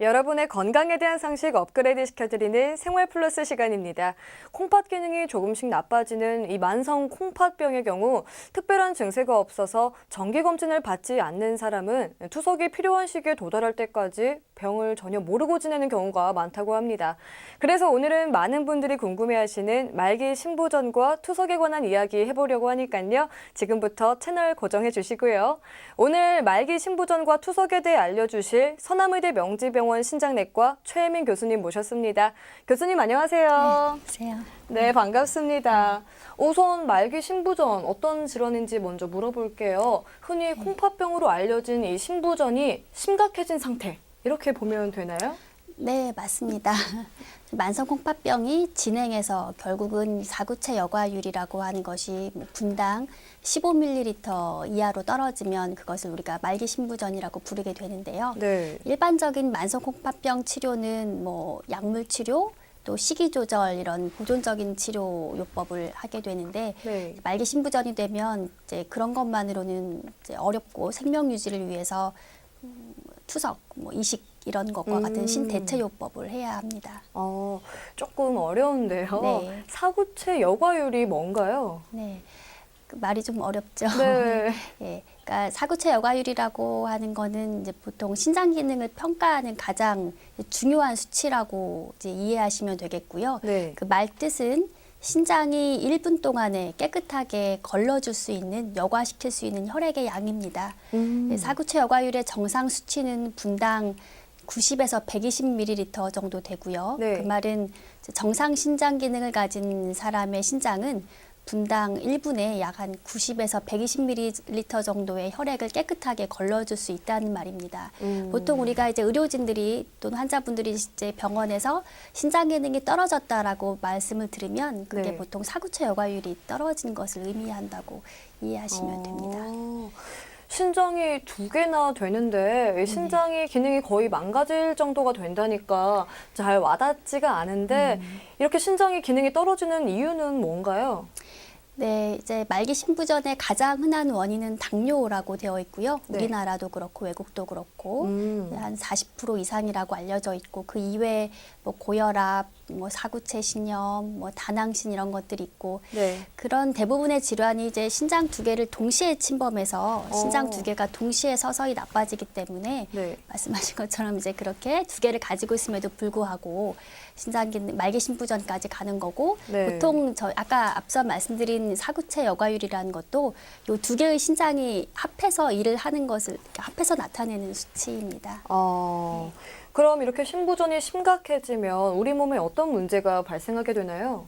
여러분의 건강에 대한 상식 업그레이드 시켜드리는 생활 플러스 시간입니다. 콩팥 기능이 조금씩 나빠지는 이 만성 콩팥병의 경우 특별한 증세가 없어서 정기 검진을 받지 않는 사람은 투석이 필요한 시기에 도달할 때까지 병을 전혀 모르고 지내는 경우가 많다고 합니다. 그래서 오늘은 많은 분들이 궁금해하시는 말기 신부전과 투석에 관한 이야기 해보려고 하니까요. 지금부터 채널 고정해 주시고요. 오늘 말기 신부전과 투석에 대해 알려주실 서남의대 명지병 원 신장내과 최혜민 교수님 모셨습니다. 교수님 안녕하세요. 안녕하세요. 네, 반갑습니다. 우선 말기 신부전 어떤 질환인지 먼저 물어볼게요. 흔히 콩팥병으로 알려진 이 신부전이 심각해진 상태 이렇게 보면 되나요? 네, 맞습니다. 만성 콩팥병이 진행해서 결국은 사구체 여과율이라고 하는 것이 뭐 분당 15ml 이하로 떨어지면 그것을 우리가 말기 신부전이라고 부르게 되는데요. 네. 일반적인 만성 콩팥병 치료는 뭐 약물 치료 또 식이 조절 이런 보존적인 치료 요법을 하게 되는데 네. 말기 신부전이 되면 이제 그런 것만으로는 이제 어렵고 생명 유지를 위해서 음, 투석, 뭐 이식 이런 것과 음. 같은 신대체 요법을 해야 합니다. 어, 조금 어려운데요. 네. 사구체 여과율이 뭔가요? 네. 그 말이 좀 어렵죠. 네. 예. 그러니까 사구체 여과율이라고 하는 거는 이제 보통 신장 기능을 평가하는 가장 중요한 수치라고 이제 이해하시면 되겠고요. 네. 그 말 뜻은 신장이 1분 동안에 깨끗하게 걸러줄 수 있는 여과시킬 수 있는 혈액의 양입니다. 음. 네, 사구체 여과율의 정상 수치는 분당 90에서 120ml 정도 되고요. 네. 그 말은 정상 신장 기능을 가진 사람의 신장은 분당 1분에 약 한 90에서 120ml 정도의 혈액을 깨끗하게 걸러줄 수 있다는 말입니다. 음. 보통 우리가 이제 의료진들이 또는 환자분들이 이제 병원에서 신장 기능이 떨어졌다라고 말씀을 들으면 그게 네. 보통 사구체 여과율이 떨어진 것을 의미한다고 이해하시면 됩니다. 어, 신장이 두 개나 되는데 이 신장이 기능이 거의 망가질 정도가 된다니까 잘 와닿지가 않은데 이렇게 신장이 기능이 떨어지는 이유는 뭔가요? 네, 이제 말기 신부전의 가장 흔한 원인은 당뇨라고 되어 있고요. 네. 우리나라도 그렇고 외국도 그렇고 음. 한 40% 이상이라고 알려져 있고 그 이외에 뭐 고혈압, 뭐 사구체 신염, 뭐 다낭신 이런 것들이 있고 네. 그런 대부분의 질환이 이제 신장 두 개를 동시에 침범해서 신장 어. 두 개가 동시에 서서히 나빠지기 때문에 네. 말씀하신 것처럼 이제 그렇게 두 개를 가지고 있음에도 불구하고 신장 기능 말기 신부전까지 가는 거고 네. 보통 저 아까 앞서 말씀드린 사구체 여과율이라는 것도 요 두 개의 신장이 합해서 일을 하는 것을 합해서 나타내는 수치입니다. 어, 그럼 이렇게 신부전이 심각해지면 우리 몸에 어떤 문제가 발생하게 되나요?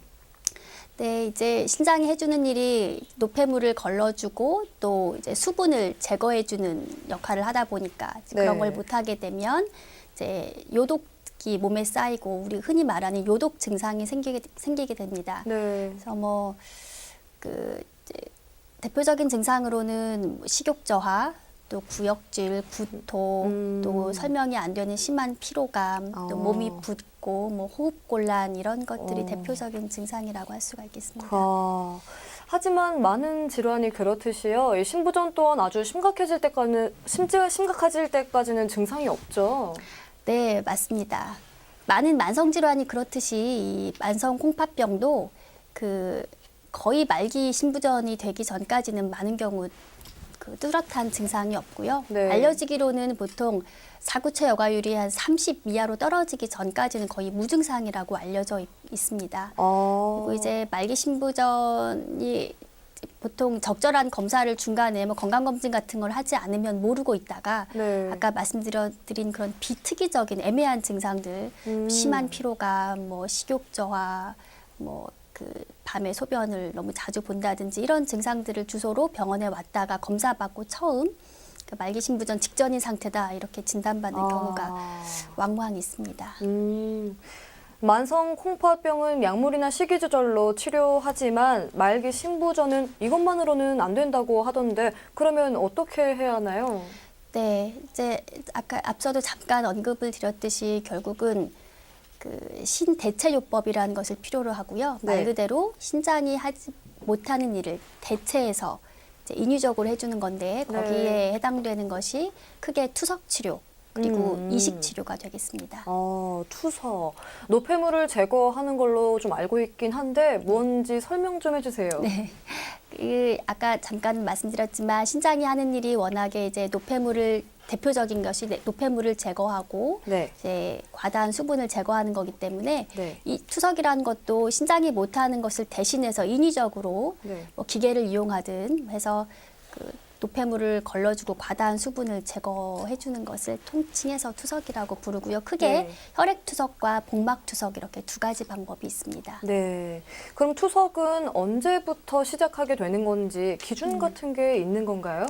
네, 이제 신장이 해주는 일이 노폐물을 걸러주고 또 이제 수분을 제거해주는 역할을 하다 보니까 이제 그런 네. 걸 못하게 되면 이제 요독 이 몸에 쌓이고 우리 흔히 말하는 요독 증상이 생기게 생기게 됩니다. 네. 그래서 뭐그 대표적인 증상으로는 뭐 식욕 저하, 또 구역질, 구토, 음. 또 설명이 안 되는 심한 피로감, 어. 또 몸이 붓고 뭐 호흡 곤란 이런 것들이 어. 대표적인 증상이라고 할 수가 있겠습니다. 아, 하지만 많은 질환이 그렇듯이요. 이 신부전 또한 아주 심각해질 때까지는 심지어 심각해질 때까지는 증상이 없죠. 네, 맞습니다. 많은 만성 질환이 그렇듯이 이 만성 콩팥병도 그 거의 말기 신부전이 되기 전까지는 많은 경우 그 뚜렷한 증상이 없고요. 네. 알려지기로는 보통 사구체 여과율이 한 30 이하로 떨어지기 전까지는 거의 무증상이라고 알려져 있, 있습니다. 어. 그리고 이제 말기 신부전이 보통 적절한 검사를 중간에 뭐 건강검진 같은 걸 하지 않으면 모르고 있다가 네. 아까 말씀드린 그런 비특이적인 애매한 증상들, 음. 심한 피로감, 뭐 식욕 저하, 뭐 그 밤에 소변을 너무 자주 본다든지 이런 증상들을 주소로 병원에 왔다가 검사받고 처음 그 말기 신부전 직전인 상태다 이렇게 진단받는 아. 경우가 왕왕 있습니다. 음. 만성 콩팥병은 약물이나 식이 조절로 치료하지만 말기 신부전은 이것만으로는 안 된다고 하던데 그러면 어떻게 해야 하나요? 네, 이제 아까 앞서도 잠깐 언급을 드렸듯이 결국은 그 신대체 요법이라는 것을 필요로 하고요. 네. 말 그대로 신장이 하지 못하는 일을 대체해서 이제 인위적으로 해주는 건데 거기에 네. 해당되는 것이 크게 투석 치료, 그리고 음. 이식 치료가 되겠습니다. 어, 투석. 노폐물을 제거하는 걸로 좀 알고 있긴 한데 뭔지 설명 좀 해주세요. 네. 그 아까 잠깐 말씀드렸지만 신장이 하는 일이 워낙에 이제 노폐물을 대표적인 것이 네, 노폐물을 제거하고 네. 이제 과다한 수분을 제거하는 거기 때문에 네. 이 투석이라는 것도 신장이 못하는 것을 대신해서 인위적으로 네. 뭐 기계를 이용하든 해서 그 노폐물을 걸러주고 과다한 수분을 제거해 주는 것을 통칭해서 투석이라고 부르고요. 크게 네. 혈액 투석과 복막 투석 이렇게 두 가지 방법이 있습니다. 네. 그럼 투석은 언제부터 시작하게 되는 건지 기준 음. 같은 게 있는 건가요?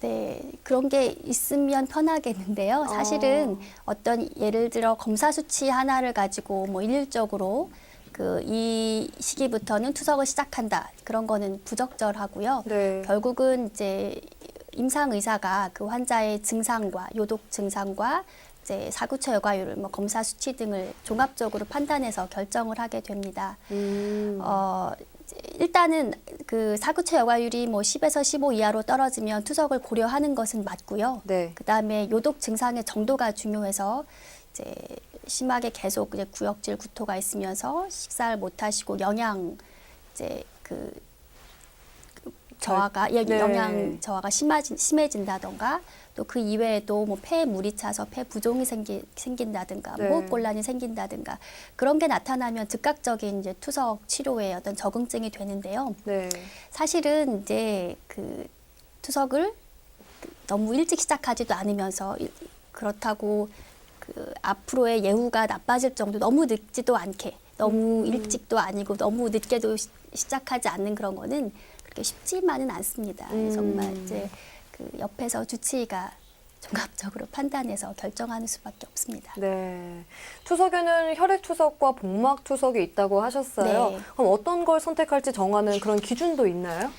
네, 그런 게 있으면 편하겠는데요. 사실은 어떤 예를 들어 검사 수치 하나를 가지고 뭐 일률적으로 그 이 시기부터는 투석을 시작한다. 그런 거는 부적절하고요. 네. 결국은 이제 임상 의사가 그 환자의 증상과 요독 증상과 이제 사구체 여과율, 뭐 검사 수치 등을 종합적으로 판단해서 결정을 하게 됩니다. 음. 어, 일단은 그 사구체 여과율이 뭐 10에서 15 이하로 떨어지면 투석을 고려하는 것은 맞고요. 네. 그다음에 요독 증상의 정도가 중요해서 이제 심하게 계속 이제 구역질 구토가 있으면서 식사를 못 하시고 영양 이제 그 저하가 예, 네. 영양 저하가 심해진, 심해진다던가 또 그 이외에도 뭐 폐에 물이 차서 폐 부종이 생기, 생긴다든가 네. 호흡 곤란이 생긴다든가 그런 게 나타나면 즉각적인 이제 투석 치료의 어떤 적응증이 되는데요. 네. 사실은 이제 그 투석을 너무 일찍 시작하지도 않으면서 일- 그렇다고 그 앞으로의 예후가 나빠질 정도 너무 늦지도 않게 너무 일찍도 아니고 너무 늦게도 시, 시작하지 않는 그런 거는 그렇게 쉽지만은 않습니다. 음. 정말 이제 그 옆에서 주치의가 종합적으로 판단해서 결정하는 수밖에 없습니다. 네. 투석에는 혈액 투석과 복막 투석이 있다고 하셨어요. 네. 그럼 어떤 걸 선택할지 정하는 그런 기준도 있나요?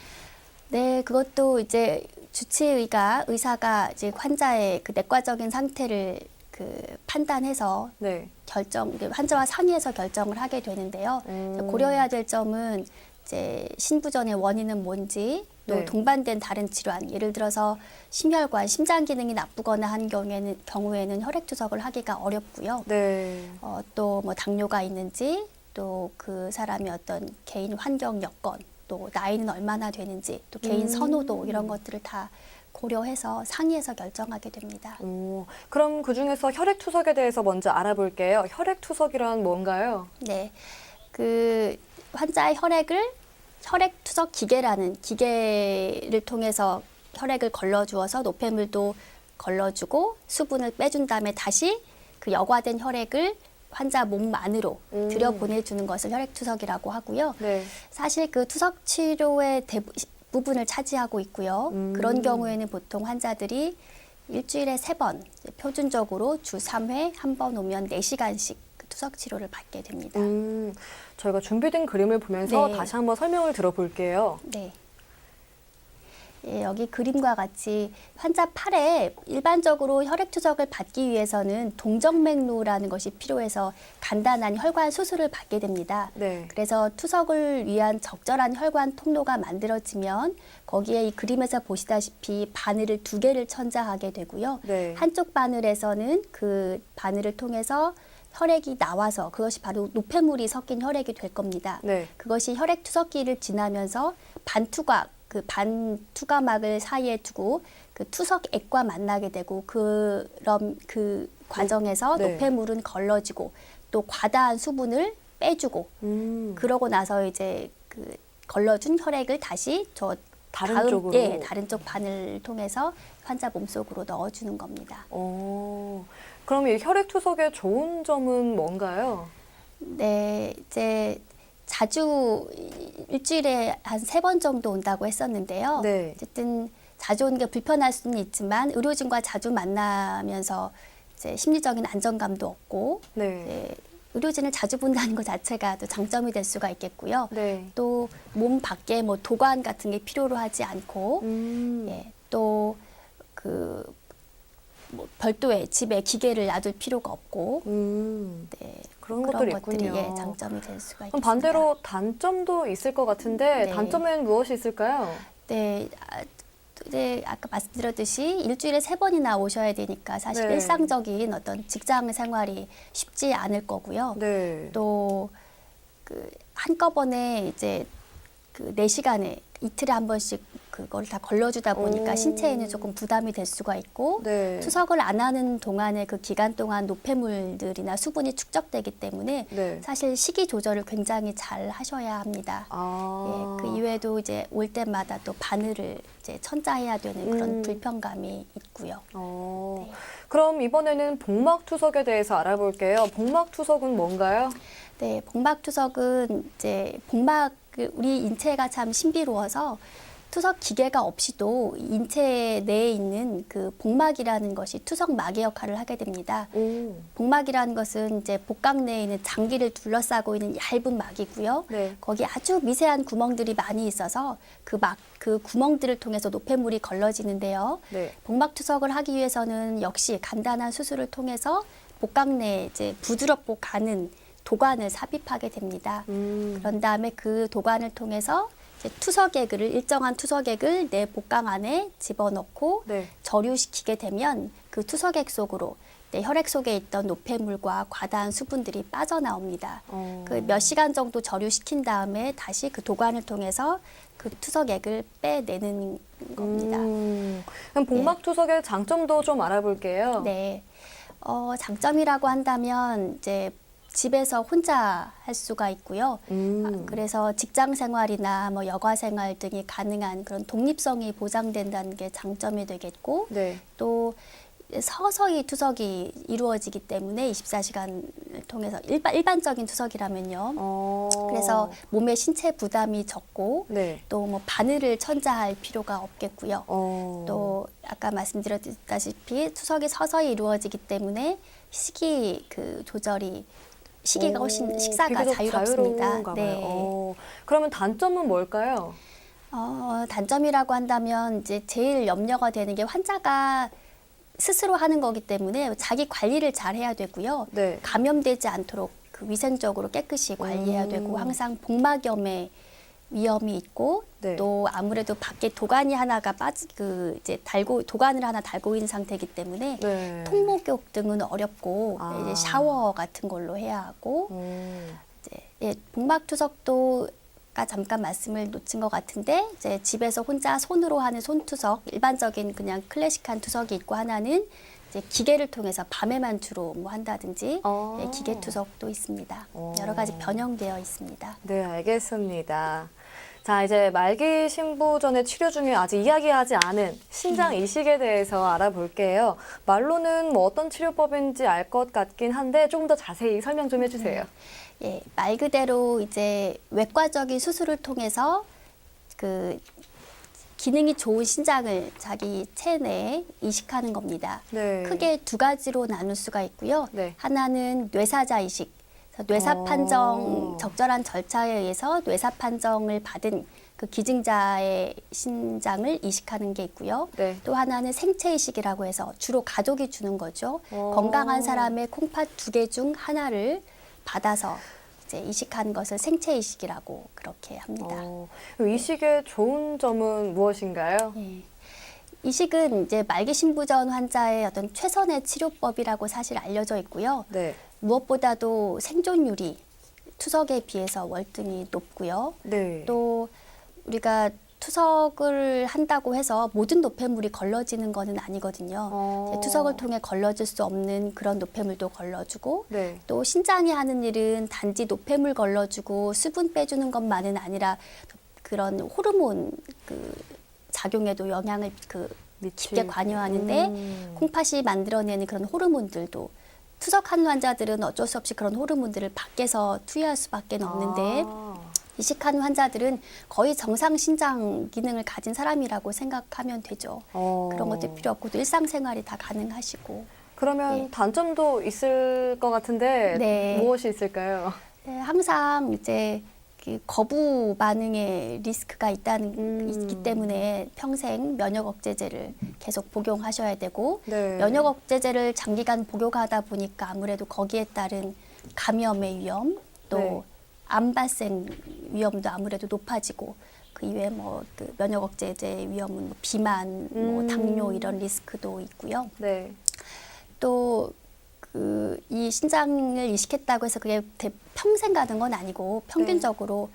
네, 그것도 이제 주치의가 의사가 이제 환자의 그 내과적인 상태를 그 판단해서 네. 결정 환자와 상의해서 결정을 하게 되는데요. 음. 고려해야 될 점은 이제 신부전의 원인은 뭔지 또 네. 동반된 다른 질환 예를 들어서 심혈관 심장 기능이 나쁘거나 한 경우에는 경우에는 혈액 투석을 하기가 어렵고요. 네. 어, 또 뭐 당뇨가 있는지 또 그 사람의 어떤 개인 환경 여건 또 나이는 얼마나 되는지 또 개인 음. 선호도 이런 것들을 다 고려해서 상의해서 결정하게 됩니다. 오, 그럼 그 중에서 혈액 투석에 대해서 먼저 알아볼게요. 혈액 투석이란 뭔가요? 네. 그 환자의 혈액을 혈액 투석 기계라는 기계를 통해서 혈액을 걸러 주어서 노폐물도 걸러 주고 수분을 빼준 다음에 다시 그 여과된 혈액을 환자 몸 안으로 음. 들여 보내 주는 것을 혈액 투석이라고 하고요. 네. 사실 그 투석 치료의 대부 분을 차지하고 있고요. 음. 그런 경우에는 보통 환자들이 일주일에 세 번, 표준적으로 주 3회 한 번 오면 4시간씩 그 투석 치료를 받게 됩니다. 음, 저희가 준비된 그림을 보면서 네. 다시 한번 설명을 들어볼게요. 네. 예, 여기 그림과 같이 환자 팔에 일반적으로 혈액 투석을 받기 위해서는 동정맥류라는 것이 필요해서 간단한 혈관 수술을 받게 됩니다. 네. 그래서 투석을 위한 적절한 혈관 통로가 만들어지면 거기에 이 그림에서 보시다시피 바늘을 두 개를 천자하게 되고요. 네. 한쪽 바늘에서는 그 바늘을 통해서 혈액이 나와서 그것이 바로 노폐물이 섞인 혈액이 될 겁니다. 네. 그것이 혈액 투석기를 지나면서 반투각 그 반투가막을 사이에 두고 그 투석액과 만나게 되고 그럼 그 과정에서 네. 노폐물은 걸러지고 또 과다한 수분을 빼주고 음, 그러고 나서 이제 그 걸러준 혈액을 다시 저 다른 다음, 쪽으로. 예, 다른 쪽 바늘을 통해서 환자 몸속으로 넣어주는 겁니다. 어, 그럼 이 혈액 투석의 좋은 점은 뭔가요? 네, 이제 자주 일주일에 한 세 번 정도 온다고 했었는데요. 네. 어쨌든 자주 오는 게 불편할 수는 있지만 의료진과 자주 만나면서 이제 심리적인 안정감도 얻고 네. 의료진을 자주 본다는 것 자체가 또 장점이 될 수가 있겠고요. 네. 또몸 밖에 뭐 도관 같은 게 필요로 하지 않고 음, 예, 또그 뭐 별도의 집에 기계를 놔둘 필요가 없고 음, 네, 그런 것들이 것들이 있군요. 예, 장점이 될 수가 있습니다. 그럼 반대로 단점도 있을 것 같은데 네. 단점에는 무엇이 있을까요? 네, 아, 이제 아까 말씀드렸듯이 일주일에 세 번이나 오셔야 되니까 사실 네. 일상적인 어떤 직장 생활이 쉽지 않을 거고요. 네. 또 그 한꺼번에 이제 그네 시간에 이틀에 한 번씩 그걸 다 걸러주다 보니까 오. 신체에는 조금 부담이 될 수가 있고 네. 투석을 안 하는 동안에 그 기간 동안 노폐물들이나 수분이 축적되기 때문에 네. 사실 식이 조절을 굉장히 잘 하셔야 합니다. 아. 예, 그 이외에도 이제 올 때마다 또 바늘을 이제 천자해야 되는 그런 음. 불편감이 있고요. 어. 네. 그럼 이번에는 복막 투석에 대해서 알아볼게요. 복막 투석은 뭔가요? 네, 복막 투석은 이제 복막 그 우리 인체가 참 신비로워서 투석 기계가 없이도 인체 내에 있는 그 복막이라는 것이 투석막의 역할을 하게 됩니다. 오. 복막이라는 것은 이제 복강 내에 있는 장기를 둘러싸고 있는 얇은 막이고요. 네. 거기 아주 미세한 구멍들이 많이 있어서 그 막 그 구멍들을 통해서 노폐물이 걸러지는데요. 네. 복막 투석을 하기 위해서는 역시 간단한 수술을 통해서 복강 내에 이제 부드럽고 가는 도관을 삽입하게 됩니다. 음. 그런 다음에 그 도관을 통해서 투석액을 일정한 투석액을 내 복강 안에 집어넣고 네. 절유시키게 되면 그 투석액 속으로 내 혈액 속에 있던 노폐물과 과다한 수분들이 빠져나옵니다. 어. 그몇 시간 정도 절유시킨 다음에 다시 그 도관을 통해서 그 투석액을 빼내는 겁니다. 음. 그럼 복막 투석의 장점도 좀 알아볼게요. 네. 어, 장점이라고 한다면 이제 집에서 혼자 할 수가 있고요. 음. 아, 그래서 직장 생활이나 뭐 여가 생활 등이 가능한 그런 독립성이 보장된다는 게 장점이 되겠고 네. 또 서서히 투석이 이루어지기 때문에 24시간을 통해서 일반, 일반적인 투석이라면요. 어. 그래서 몸의 신체 부담이 적고 네. 또뭐 바늘을 천자할 필요가 없겠고요. 어. 또 아까 말씀드렸다시피 투석이 서서히 이루어지기 때문에 식이 그 조절이 시기가 훨씬 오, 식사가 비교적 자유롭습니다. 자유로운가 봐요. 네. 어. 그러면 단점은 뭘까요? 어, 단점이라고 한다면 이제 제일 염려가 되는 게 환자가 스스로 하는 거기 때문에 자기 관리를 잘 해야 되고요. 네. 감염되지 않도록 그 위생적으로 깨끗이 관리해야 음. 되고 항상 복막염의 위험이 있고 네. 또 아무래도 밖에 도관이 하나가 빠지 그 이제 달고 도관을 하나 달고 있는 상태이기 때문에 네. 통목욕 등은 어렵고 아. 이제 샤워 같은 걸로 해야 하고 음. 이제 예, 복막투석도 아까 잠깐 말씀을 놓친 것 같은데 이제 집에서 혼자 손으로 하는 손투석 일반적인 그냥 클래식한 투석이 있고 하나는 이제 기계를 통해서 밤에만 주로 뭐 한다든지 어. 예, 기계 투석도 있습니다. 어. 여러 가지 변형되어 있습니다. 네, 알겠습니다. 자, 이제 말기 신부 전에 치료 중에 아직 이야기하지 않은 신장 이식에 대해서 알아볼게요. 말로는 뭐 어떤 치료법인지 알 것 같긴 한데 조금 더 자세히 설명 좀 해주세요. 예, 말 그대로 이제 외과적인 수술을 통해서 그 기능이 좋은 신장을 자기 체내에 이식하는 겁니다. 네. 크게 두 가지로 나눌 수가 있고요. 네. 하나는 뇌사자 이식. 뇌사 어. 판정 적절한 절차에 의해서 뇌사 판정을 받은 그 기증자의 신장을 이식하는 게 있고요. 네. 또 하나는 생체 이식이라고 해서 주로 가족이 주는 거죠. 어. 건강한 사람의 콩팥 두 개 중 하나를 받아서 이제 이식한 것을 생체 이식이라고 그렇게 합니다. 어, 이식의 좋은 점은 무엇인가요? 예. 이식은 이제 말기 신부전 환자의 어떤 최선의 치료법이라고 사실 알려져 있고요. 네. 무엇보다도 생존율이 투석에 비해서 월등히 높고요. 네. 또 우리가 투석을 한다고 해서 모든 노폐물이 걸러지는 것은 아니거든요. 어. 투석을 통해 걸러질 수 없는 그런 노폐물도 걸러주고 네. 또 신장이 하는 일은 단지 노폐물 걸러주고 수분 빼주는 것만은 아니라 그런 호르몬 그 작용에도 영향을 그 깊게 관여하는데 음. 콩팥이 만들어내는 그런 호르몬들도 투석한 환자들은 어쩔 수 없이 그런 호르몬들을 밖에서 투여할 수밖에 없는데 아. 이식한 환자들은 거의 정상 신장 기능을 가진 사람이라고 생각하면 되죠. 어. 그런 것도 필요 없고 또 일상생활이 다 가능하시고 그러면 예. 단점도 있을 것 같은데 네. 무엇이 있을까요? 네, 항상 이제 그 거부 반응의 리스크가 있다는 음. 있기 때문에 평생 면역 억제제를 계속 복용하셔야 되고 네. 면역 억제제를 장기간 복용하다 보니까 아무래도 거기에 따른 감염의 위험 또 네. 암 발생 위험도 아무래도 높아지고 그 이외에 뭐 그 면역 억제제 위험은 뭐 비만, 뭐 음. 당뇨 이런 리스크도 있고요. 네. 또 그 이 신장을 이식했다고 해서 그게 대- 평생 가는 건 아니고 평균적으로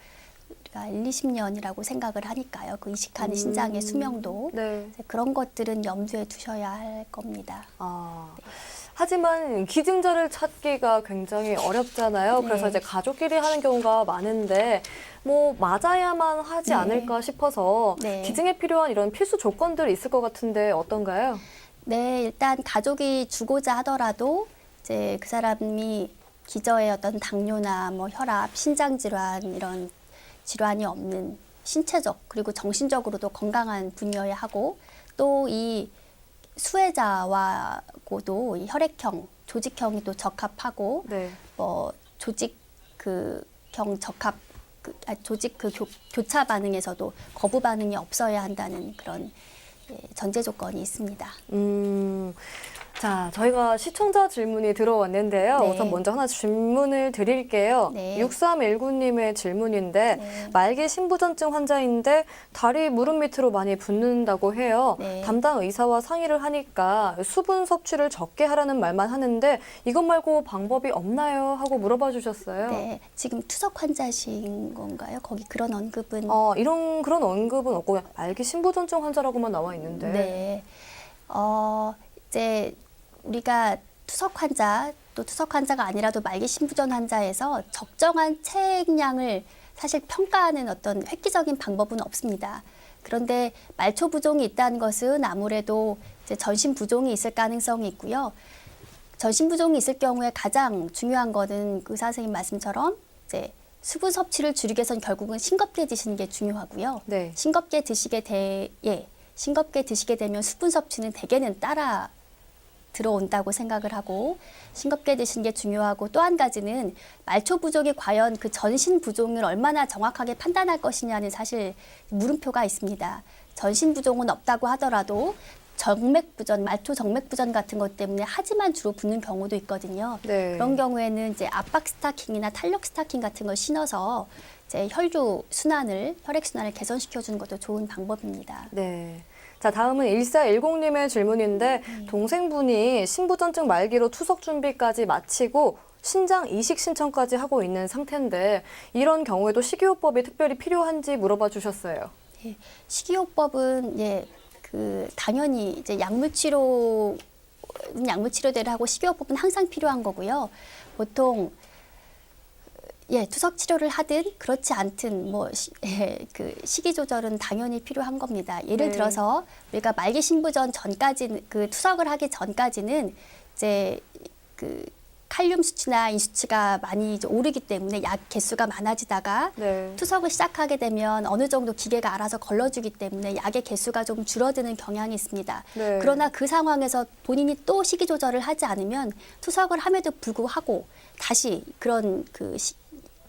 우리가 1, 20년이라고 생각을 하니까요. 그 이식하는 신장의 수명도 네. 그런 것들은 염두에 두셔야 할 겁니다. 아. 하지만 기증자를 찾기가 굉장히 어렵잖아요. 네. 그래서 이제 가족끼리 하는 경우가 많은데 뭐 맞아야만 하지 네. 않을까 싶어서 네. 기증에 필요한 이런 필수 조건들이 있을 것 같은데 어떤가요? 네, 일단 가족이 주고자 하더라도 이제 그 사람이 기저에 어떤 당뇨나 뭐 혈압, 신장 질환 이런 질환이 없는 신체적 그리고 정신적으로도 건강한 분이어야 하고 또 이 수혜자와고도 이 혈액형, 조직형이 또 적합하고 네. 뭐 조직 그경 적합 그, 아, 조직 그 교, 교차 반응에서도 거부 반응이 없어야 한다는 그런 예, 전제 조건이 있습니다. 음. 자, 저희가 시청자 질문이 들어왔는데요. 네. 우선 먼저 하나 질문을 드릴게요. 네. 6319님의 질문인데 네. 말기 신부전증 환자인데 다리 무릎 밑으로 많이 붓는다고 해요. 네. 담당 의사와 상의를 하니까 수분 섭취를 적게 하라는 말만 하는데 이것 말고 방법이 없나요? 하고 물어봐 주셨어요. 네, 지금 투석 환자신 건가요? 거기 그런 언급은 어, 이런 그런 언급은 없고 말기 신부전증 환자라고만 나와 있는데. 네. 어, 이제 우리가 투석 환자 또 투석 환자가 아니라도 말기 신부전 환자에서 적정한 체액량을 사실 평가하는 어떤 획기적인 방법은 없습니다. 그런데 말초 부종이 있다는 것은 아무래도 전신 부종이 있을 가능성이 있고요. 전신 부종이 있을 경우에 가장 중요한 거는 의사 선생님 말씀처럼 이제 수분 섭취를 줄이기 위해서는 결국은 싱겁게 드시는 게 중요하고요. 네. 싱겁게 드시게 돼, 예, 싱겁게 드시게 되면 수분 섭취는 대개는 따라 들어온다고 생각을 하고 싱겁게 드시는 게 중요하고 또 한 가지는 말초 부종이 과연 그 전신 부종을 얼마나 정확하게 판단할 것이냐는 사실 물음표가 있습니다. 전신 부종은 없다고 하더라도 정맥 부전, 말초 정맥 부전 같은 것 때문에 하지만 주로 붓는 경우도 있거든요. 네. 그런 경우에는 이제 압박 스타킹이나 탄력 스타킹 같은 걸 신어서 이제 혈류 순환을 혈액 순환을 개선시켜 주는 것도 좋은 방법입니다. 네. 자, 다음은 1410님의 질문인데 동생분이 신부전증 말기로 투석 준비까지 마치고 신장 이식 신청까지 하고 있는 상태인데 이런 경우에도 식이요법이 특별히 필요한지 물어봐 주셨어요. 예, 식이요법은 예, 그 당연히 이제 약물 치료 약물 치료대를 하고 식이요법은 항상 필요한 거고요. 보통 예, 투석 치료를 하든 그렇지 않든 뭐 시, 예, 그 식이 조절은 당연히 필요한 겁니다. 예를 네. 들어서 우리가 말기 신부전 전까지 그 투석을 하기 전까지는 이제 그 칼륨 수치나 인 수치가 많이 오르기 때문에 약 개수가 많아지다가 네. 투석을 시작하게 되면 어느 정도 기계가 알아서 걸러주기 때문에 약의 개수가 좀 줄어드는 경향이 있습니다. 네. 그러나 그 상황에서 본인이 또 식이 조절을 하지 않으면 투석을 함에도 불구하고 다시 그런 그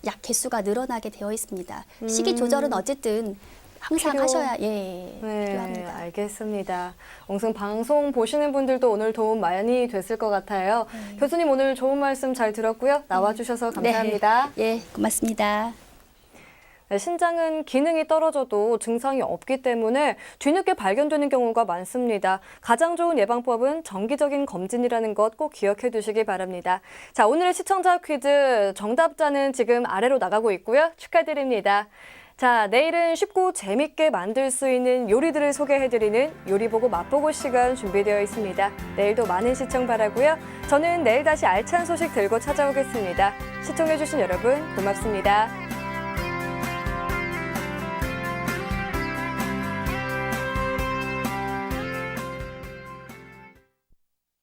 약 개수가 늘어나게 되어 있습니다. 식이 조절은 어쨌든 항상 음. 필요- 하셔야 예 네, 필요합니다. 알겠습니다. 옹승 방송 보시는 분들도 오늘 도움 많이 됐을 것 같아요. 교수님 오늘 좋은 말씀 잘 들었고요. 나와주셔서 감사합니다. 네, 예, 고맙습니다. 네, 신장은 기능이 떨어져도 증상이 없기 때문에 뒤늦게 발견되는 경우가 많습니다. 가장 좋은 예방법은 정기적인 검진이라는 것 꼭 기억해 두시기 바랍니다. 자, 오늘의 시청자 퀴즈 정답자는 지금 아래로 나가고 있고요. 축하드립니다. 자, 내일은 쉽고 재밌게 만들 수 있는 요리들을 소개해드리는 요리보고 맛보고 시간 준비되어 있습니다. 내일도 많은 시청 바라고요. 저는 내일 다시 알찬 소식 들고 찾아오겠습니다. 시청해주신 여러분 고맙습니다.